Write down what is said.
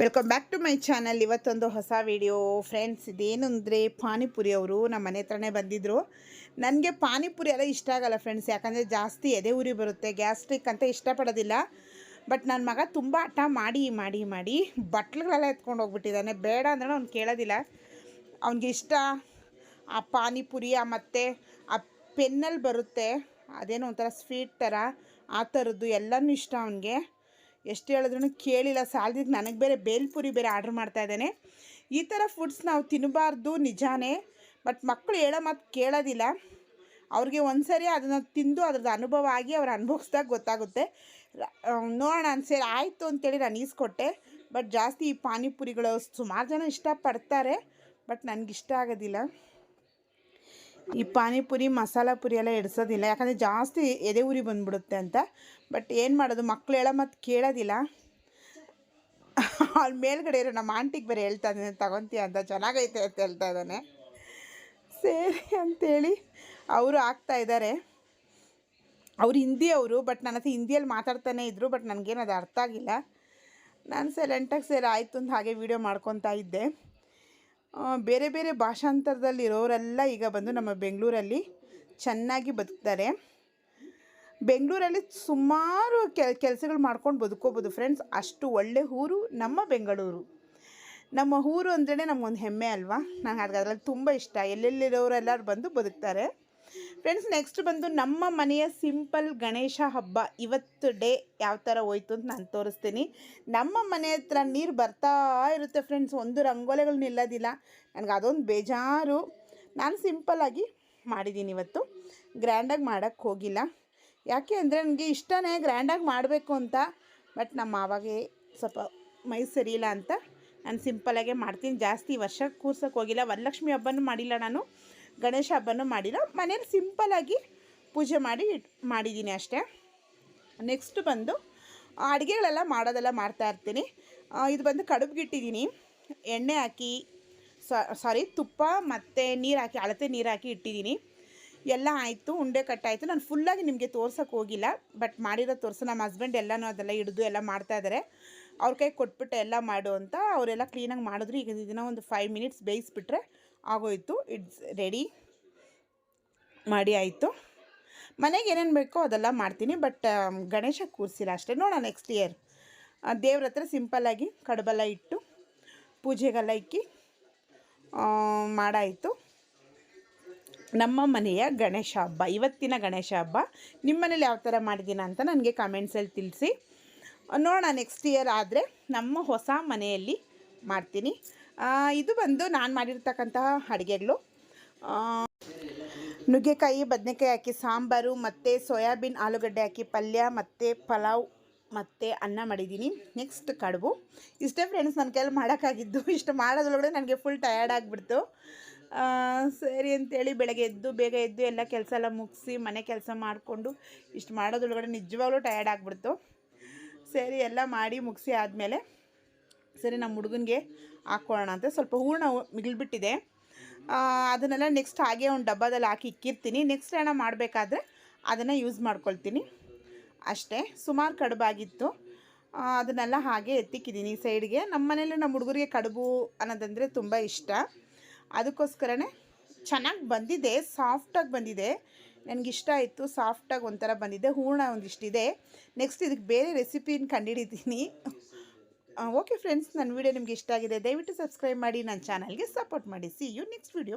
Welcome back to my channel ಇವತ್ತೊಂದು ಹೊಸ video friends ಇದೇನು ಅಂದರೆ ಪಾನಿಪುರಿ ಅವರು ನಮ್ಮ ಮನೆ ಹತ್ರನೇ ಬಂದಿದ್ದರು ನನಗೆ ಪಾನಿಪುರಿ ಎಲ್ಲ ಇಷ್ಟ ಆಗಲ್ಲ ಫ್ರೆಂಡ್ಸ್ ಯಾಕಂದರೆ ಜಾಸ್ತಿ ಎದೆ ಉರಿ ಬರುತ್ತೆ ಗ್ಯಾಸ್ಟ್ರಿಕ್ ಅಂತ ಇಷ್ಟಪಡೋದಿಲ್ಲ. ಬಟ್ ನನ್ನ ಮಗ ತುಂಬ ಹಠ ಮಾಡಿ ಮಾಡಿ ಮಾಡಿ ಬಟ್ಲುಗಳೆಲ್ಲ ಎತ್ಕೊಂಡು ಹೋಗ್ಬಿಟ್ಟಿದ್ದಾನೆ. ಬೇಡ ಅಂದ್ರೆ ಅವ್ನು ಕೇಳೋದಿಲ್ಲ. ಅವ್ನಿಗೆ ಇಷ್ಟ ಆ ಪಾನಿಪುರಿ, ಆ ಮತ್ತು ಆ ಪೆನ್ನಲ್ಲಿ ಬರುತ್ತೆ. ಅದೇನೋ ಒಂಥರ ಸ್ವೀಟ್ ಥರ ಆ ಥರದ್ದು ಎಲ್ಲನೂ ಇಷ್ಟ ಅವನಿಗೆ. ಎಷ್ಟು ಹೇಳಿದ್ರು ಕೇಳಿಲ್ಲ. ಸಾಲದಿದ್ದು ನನಗೆ ಬೇರೆ ಬೇಲ್ಪುರಿ ಬೇರೆ ಆರ್ಡ್ರ್ ಮಾಡ್ತಾ ಇದ್ದಾನೆ. ಈ ಥರ ಫುಡ್ಸ್ ನಾವು ತಿನ್ನಬಾರ್ದು ನಿಜಾನೇ. ಬಟ್ ಮಕ್ಕಳು ಹೇಳೋ ಮಾತು ಕೇಳೋದಿಲ್ಲ. ಅವ್ರಿಗೆ ಒಂದ್ಸರಿ ಅದನ್ನು ತಿಂದು ಅದ್ರದ್ದು ಅನುಭವ ಆಗಿ ಅವ್ರು ಅನುಭವಿಸ್ದಾಗ ಗೊತ್ತಾಗುತ್ತೆ. ನೋಡೋಣ ಅನ್ಸೇರಿ ಆಯಿತು ಅಂತೇಳಿ ನಾನು ಈಸ್ಕೊಟ್ಟೆ. ಬಟ್ ಜಾಸ್ತಿ ಈ ಪಾನಿಪುರಿಗಳು ಸುಮಾರು ಜನ ಇಷ್ಟಪಡ್ತಾರೆ. ಬಟ್ ನನಗಿಷ್ಟ ಆಗೋದಿಲ್ಲ. ಈ ಪಾನಿಪುರಿ, ಮಸಾಲ ಪುರಿ ಎಲ್ಲ ಇಡ್ಸೋದಿಲ್ಲ ಯಾಕಂದರೆ ಜಾಸ್ತಿ ಎದೆ ಉರಿ ಬಂದ್ಬಿಡುತ್ತೆ ಅಂತ. ಬಟ್ ಏನು ಮಾಡೋದು? ಮಕ್ಳು ಹೇಳೋ ಮತ್ತು ಕೇಳೋದಿಲ್ಲ. ಅವ್ರ ಮೇಲ್ಗಡೆ ಇರೋ ನಮ್ಮ ಆಂಟಿಗೆ ಬೇರೆ ಹೇಳ್ತಾ ಇದ್ದಾನೆ ತಗೊತೀಯ ಅಂತ? ಚೆನ್ನಾಗೈತೆ ಅಂತ ಹೇಳ್ತಾ ಇದ್ದಾನೆ ಸರಿ ಅಂತೇಳಿ ಅವರು ಆಗ್ತಾ ಇದ್ದಾರೆ ಅವ್ರು ಹಿಂದಿ ಅವರು ಬಟ್ ನನ್ನ ಹತ್ರ ಹಿಂದಿಯಲ್ಲಿ ಮಾತಾಡ್ತಾನೆ ಇದ್ದರು ಬಟ್ ನನಗೇನು ಅದು ಅರ್ಥ ಆಗಿಲ್ಲ. ನಾನು ಸೈಲೆಂಟಾಗಿ ಸೇರಿ ಆಯಿತು ಅಂತ ಹಾಗೆ ವೀಡಿಯೋ ಮಾಡ್ಕೊತಾ ಇದ್ದೆ. ಬೇರೆ ಬೇರೆ ಭಾಷಾಂತರದಲ್ಲಿರೋರೆಲ್ಲ ಈಗ ಬಂದು ನಮ್ಮ ಬೆಂಗಳೂರಲ್ಲಿ ಚೆನ್ನಾಗಿ ಬದುಕ್ತಾರೆ. ಬೆಂಗಳೂರಲ್ಲಿ ಸುಮಾರು ಕೆಲ್, ಕೆಲಸಗಳು ಮಾಡ್ಕೊಂಡು ಬದುಕೋಬೋದು ಫ್ರೆಂಡ್ಸ್. ಅಷ್ಟು ಒಳ್ಳೆ ಊರು ನಮ್ಮ ಬೆಂಗಳೂರು. ನಮ್ಮ ಊರು ಅಂದ್ರೇ ನಮಗೊಂದು ಹೆಮ್ಮೆ ಅಲ್ವಾ? ನಂಗೆ ಅದರಲ್ಲಿ ತುಂಬ ಇಷ್ಟ. ಎಲ್ಲೆಲ್ಲಿರೋರೆಲ್ಲರೂ ಬಂದು ಬದುಕ್ತಾರೆ. ಫ್ರೆಂಡ್ಸ್ ನೆಕ್ಸ್ಟ್ ಬಂದು ನಮ್ಮ ಮನೆಯ ಸಿಂಪಲ್ ಗಣೇಶ ಹಬ್ಬ. ಇವತ್ತು ಡೇ ಯಾವ ಥರ ಹೋಯ್ತು ಅಂತ ನಾನು ತೋರಿಸ್ತೀನಿ. ನಮ್ಮ ಮನೆ ಹತ್ರ ನೀರು ಬರ್ತಾ ಇರುತ್ತೆ ಫ್ರೆಂಡ್ಸ್ ಒಂದು ರಂಗೋಲೆಗಳು ನಿಲ್ಲೋದಿಲ್ಲ. ನನಗೆ ಅದೊಂದು ಬೇಜಾರು. ನಾನು ಸಿಂಪಲ್ಲಾಗಿ ಮಾಡಿದ್ದೀನಿ ಇವತ್ತು. ಗ್ರ್ಯಾಂಡಾಗಿ ಮಾಡೋಕ್ಕೆ ಹೋಗಿಲ್ಲ. ಯಾಕೆ ಅಂದರೆ ನನಗೆ ಇಷ್ಟನೇ ಗ್ರ್ಯಾಂಡಾಗಿ ಮಾಡಬೇಕು ಅಂತ. ಬಟ್ ನಮ್ಮ ಆವಾಗೆ ಸ್ವಲ್ಪ ಮೈ ಸರಿಯಿಲ್ಲ ಅಂತ ನಾನು ಸಿಂಪಲಾಗೆ ಮಾಡ್ತೀನಿ. ಜಾಸ್ತಿ ವರ್ಷ ಕೂರ್ಸೋಕ್ಕೆ ಹೋಗಿಲ್ಲ. ವರಲಕ್ಷ್ಮಿ ಹಬ್ಬನೂ ಮಾಡಿಲ್ಲ ನಾನು. ಗಣೇಶ ಹಬ್ಬನೂ ಮಾಡಿಲ್ಲ. ಮನೇಲಿ ಸಿಂಪಲಾಗಿ ಪೂಜೆ ಮಾಡಿ ಮಾಡಿದ್ದೀನಿ ಅಷ್ಟೇ. ನೆಕ್ಸ್ಟ್ ಬಂದು ಅಡುಗೆಗಳೆಲ್ಲ ಮಾಡೋದೆಲ್ಲ ಮಾಡ್ತಾ ಇರ್ತೀನಿ. ಇದು ಬಂದು ಕಡುಬಿಗೆ ಇಟ್ಟಿದ್ದೀನಿ. ಎಣ್ಣೆ ಹಾಕಿ ಸಾರಿ ತುಪ್ಪ ಮತ್ತು ನೀರು ಹಾಕಿ, ಅಳತೆ ನೀರು ಹಾಕಿ ಇಟ್ಟಿದ್ದೀನಿ. ಎಲ್ಲ ಆಯಿತು, ಉಂಡೆ ಕಟ್ಟಾಯಿತು. ನಾನು ಫುಲ್ಲಾಗಿ ನಿಮಗೆ ತೋರ್ಸೋಕ್ಕೆ ಹೋಗಿಲ್ಲ ಬಟ್ ಮಾಡಿರೋ ತೋರಿಸ. ನಮ್ಮ ಹಸ್ಬೆಂಡ್ ಎಲ್ಲನೂ ಅದೆಲ್ಲ ಹಿಡಿದು ಎಲ್ಲ ಮಾಡ್ತಾ ಇದ್ದಾರೆ ಅವ್ರ ಕೈ ಕೊಟ್ಬಿಟ್ಟು ಎಲ್ಲ ಮಾಡು ಅಂತ ಅವರೆಲ್ಲ ಕ್ಲೀನಾಗಿ ಮಾಡಿದ್ರು. ಈಗ ಇದನ್ನು ಒಂದು ಫೈವ್ ಮಿನಿಟ್ಸ್ ಬೇಯಿಸ್ಬಿಟ್ರೆ ಆಗೋಯ್ತು. ಇಟ್ಸ್ ರೆಡಿ ಮಾಡಿ ಆಯಿತು. ಮನೆಗೆ ಏನೇನು ಬೇಕೋ ಅದೆಲ್ಲ ಮಾಡ್ತೀನಿ. ಬಟ್ ಗಣೇಶ ಕೂರಿಸಿಲ್ಲ ಅಷ್ಟೇ. ನೋಡೋಣ ನೆಕ್ಸ್ಟ್ ಇಯರ್ ದೇವ್ರ ಹತ್ರ ಸಿಂಪಲ್ಲಾಗಿ ಕಡಬಲ ಇಟ್ಟು ಪೂಜೆಗೆಲ್ಲ ಇಕ್ಕಿ ಮಾಡಾಯಿತು. ನಮ್ಮ ಮನೆಯ ಗಣೇಶ ಹಬ್ಬ, ಇವತ್ತಿನ ಗಣೇಶ ಹಬ್ಬ. ನಿಮ್ಮ ಮನೇಲಿ ಯಾವ ಥರ ಮಾಡಿದ್ದೀನ ಅಂತ ನನಗೆ ಕಾಮೆಂಟ್ಸಲ್ಲಿ ತಿಳಿಸಿ. ನೋಡೋಣ ನೆಕ್ಸ್ಟ್ ಇಯರ್ ಆದರೆ ನಮ್ಮ ಹೊಸ ಮನೆಯಲ್ಲಿ ಮಾಡ್ತೀನಿ. ಇದು ಬಂದು ನಾನು ಮಾಡಿರ್ತಕ್ಕಂತಹ ಅಡುಗೆಗಳು. ನುಗ್ಗೆಕಾಯಿ, ಬದನೆಕಾಯಿ ಹಾಕಿ ಸಾಂಬಾರು, ಮತ್ತು ಸೋಯಾಬೀನ್, ಆಲೂಗಡ್ಡೆ ಹಾಕಿ ಪಲ್ಯ, ಮತ್ತು ಪಲಾವ್, ಮತ್ತು ಅನ್ನ ಮಾಡಿದ್ದೀನಿ. ನೆಕ್ಸ್ಟ್ ಕಡುಬು. ಇಷ್ಟೇ ಫ್ರೆಂಡ್ಸ್ ನನ್ನ ಕೈಯಲ್ಲಿ ಮಾಡೋಕ್ಕಾಗಿದ್ದು. ಇಷ್ಟು ಮಾಡೋದ್ರೊಳಗಡೆ ನನಗೆ ಫುಲ್ ಟಯರ್ಡ್ ಆಗಿಬಿಡ್ತು. ಸರಿ ಅಂತೇಳಿ ಬೆಳಗ್ಗೆ ಎದ್ದು, ಬೇಗ ಎದ್ದು ಎಲ್ಲ ಕೆಲಸ ಎಲ್ಲ ಮುಗಿಸಿ ಮನೆ ಕೆಲಸ ಮಾಡಿಕೊಂಡು ಇಷ್ಟು ಮಾಡೋದ್ರೊಳಗಡೆ ನಿಜವಾಗ್ಲೂ ಟಯರ್ಡ್ ಆಗಿಬಿಡ್ತು. ಸರಿ, ಎಲ್ಲ ಮಾಡಿ ಮುಗಿಸಿ ಆದಮೇಲೆ ಸರಿ, ನಮ್ಮ ಹುಡುಗನಿಗೆ ಹಾಕ್ಕೊಳ್ಳೋಣ ಅಂತ. ಸ್ವಲ್ಪ ಹೂರ್ಣ ಮಿಗಿಲ್ಬಿಟ್ಟಿದೆ. ಅದನ್ನೆಲ್ಲ ನೆಕ್ಸ್ಟ್ ಹಾಗೆ ಒಂದು ಡಬ್ಬದಲ್ಲಿ ಹಾಕಿ ಇಕ್ಕಿರ್ತೀನಿ. ನೆಕ್ಸ್ಟ್ ಏನ ಮಾಡಬೇಕಾದ್ರೆ ಅದನ್ನು ಯೂಸ್ ಮಾಡ್ಕೊಳ್ತೀನಿ. ಅಷ್ಟೇ, ಸುಮಾರು ಕಡುಬಾಗಿತ್ತು. ಅದನ್ನೆಲ್ಲ ಹಾಗೆ ಎತ್ತಿಕ್ಕಿದ್ದೀನಿ ಸೈಡ್ಗೆ ನಮ್ಮ ಮನೇಲಿ ನಮ್ಮ ಹುಡುಗರಿಗೆ ಕಡುಬು ಅನ್ನೋದಂದರೆ ತುಂಬ ಇಷ್ಟ. ಅದಕ್ಕೋಸ್ಕರನೇ ಚೆನ್ನಾಗಿ ಬಂದಿದೆ ಸಾಫ್ಟಾಗಿ ಬಂದಿದೆ. ನನಗಿಷ್ಟ ಆಯಿತು ಸಾಫ್ಟಾಗಿ ಒಂಥರ ಬಂದಿದೆ. ಹೂರ್ಣ ಒಂದಿಷ್ಟಿದೆ. ನೆಕ್ಸ್ಟ್ ಇದಕ್ಕೆ ಬೇರೆ ರೆಸಿಪಿನ ಕಂಡುಹಿಡಿತೀನಿ ಓಕೆ ಫ್ರೆಂಡ್ಸ್ ನನ್ನ ವಿಡಿಯೋ ನಿಮ್ಗೆ ಇಷ್ಟ ಆಗಿದೆ, ದಯವಿಟ್ಟು ಸಬ್ಸ್ಕ್ರೈಬ್ ಮಾಡಿ, ನನ್ನ ಚಾನಲ್ಗೆ ಸಪೋರ್ಟ್ ಮಾಡಿ. C you next video